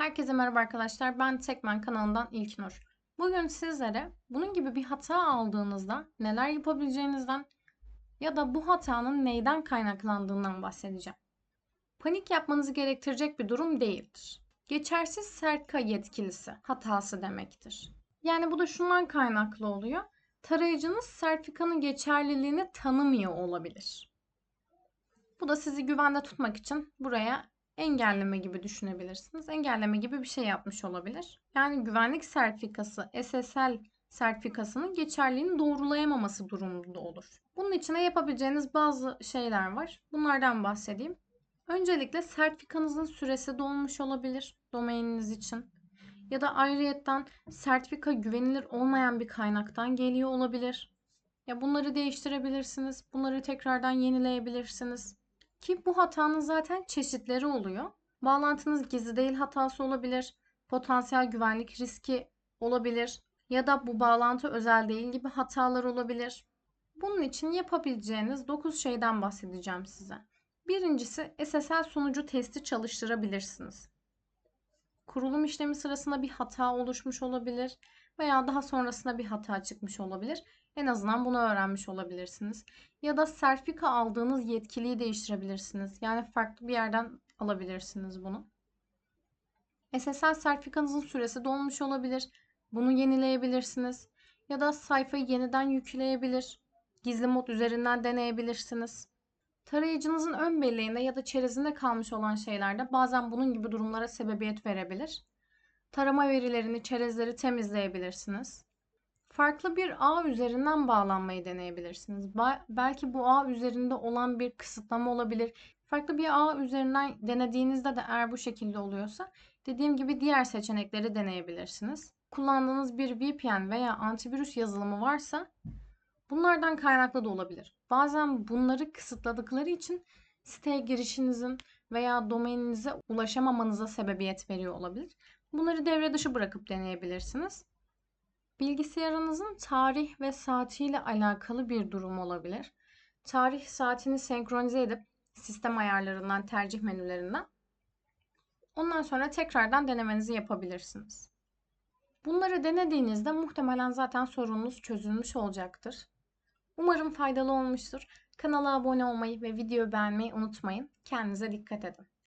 Herkese merhaba arkadaşlar. Ben Tekmen kanalından İlknur. Bugün sizlere bunun gibi bir hata aldığınızda neler yapabileceğinizden ya da bu hatanın neyden kaynaklandığından bahsedeceğim. Panik yapmanızı gerektirecek bir durum değildir. Geçersiz sertika yetkilisi hatası demektir. Yani bu da şundan kaynaklı oluyor. Tarayıcınız sertifikanın geçerliliğini tanımıyor olabilir. Bu da sizi güvende tutmak için buraya engelleme gibi düşünebilirsiniz. Engelleme gibi bir şey yapmış olabilir. Yani güvenlik sertifikası, SSL sertifikasının geçerliliğini doğrulayamaması durumunda olur. Bunun için de yapabileceğiniz bazı şeyler var. Bunlardan bahsedeyim. Öncelikle sertifikanızın süresi dolmuş olabilir domaininiz için. Ya da ayrıyetten sertifika güvenilir olmayan bir kaynaktan geliyor olabilir. Ya bunları değiştirebilirsiniz. Bunları tekrardan yenileyebilirsiniz. Ki bu hatanın zaten çeşitleri oluyor. Bağlantınız gizli değil hatası olabilir. Potansiyel güvenlik riski olabilir. Ya da bu bağlantı özel değil gibi hatalar olabilir. Bunun için yapabileceğiniz 9 şeyden bahsedeceğim size. Birincisi SSL sunucu testi çalıştırabilirsiniz. Kurulum işlemi sırasında bir hata oluşmuş olabilir veya daha sonrasında bir hata çıkmış olabilir. En azından bunu öğrenmiş olabilirsiniz. Ya da sertifika aldığınız yetkiliyi değiştirebilirsiniz. Yani farklı bir yerden alabilirsiniz bunu. SSL sertifikanızın süresi dolmuş olabilir. Bunu yenileyebilirsiniz. Ya da sayfayı yeniden yükleyebilir. Gizli mod üzerinden deneyebilirsiniz. Tarayıcınızın ön belleğinde ya da çerezinde kalmış olan şeylerde bazen bunun gibi durumlara sebebiyet verebilir. Tarama verilerini, çerezleri temizleyebilirsiniz. Farklı bir ağ üzerinden bağlanmayı deneyebilirsiniz. Ba- belki bu ağ üzerinde olan bir kısıtlama olabilir. Farklı bir ağ üzerinden denediğinizde de eğer bu şekilde oluyorsa dediğim gibi diğer seçenekleri deneyebilirsiniz. Kullandığınız bir VPN veya antivirüs yazılımı varsa bunlardan kaynaklı da olabilir. Bazen bunları kısıtladıkları için siteye girişinizin veya domaininize ulaşamamanıza sebebiyet veriyor olabilir. Bunları devre dışı bırakıp deneyebilirsiniz. Bilgisayarınızın tarih ve saatiyle alakalı bir durum olabilir. Tarih saatini senkronize edip sistem ayarlarından, tercih menülerinden ondan sonra tekrardan denemenizi yapabilirsiniz. Bunları denediğinizde muhtemelen zaten sorununuz çözülmüş olacaktır. Umarım faydalı olmuştur. Kanala abone olmayı ve videoyu beğenmeyi unutmayın. Kendinize dikkat edin.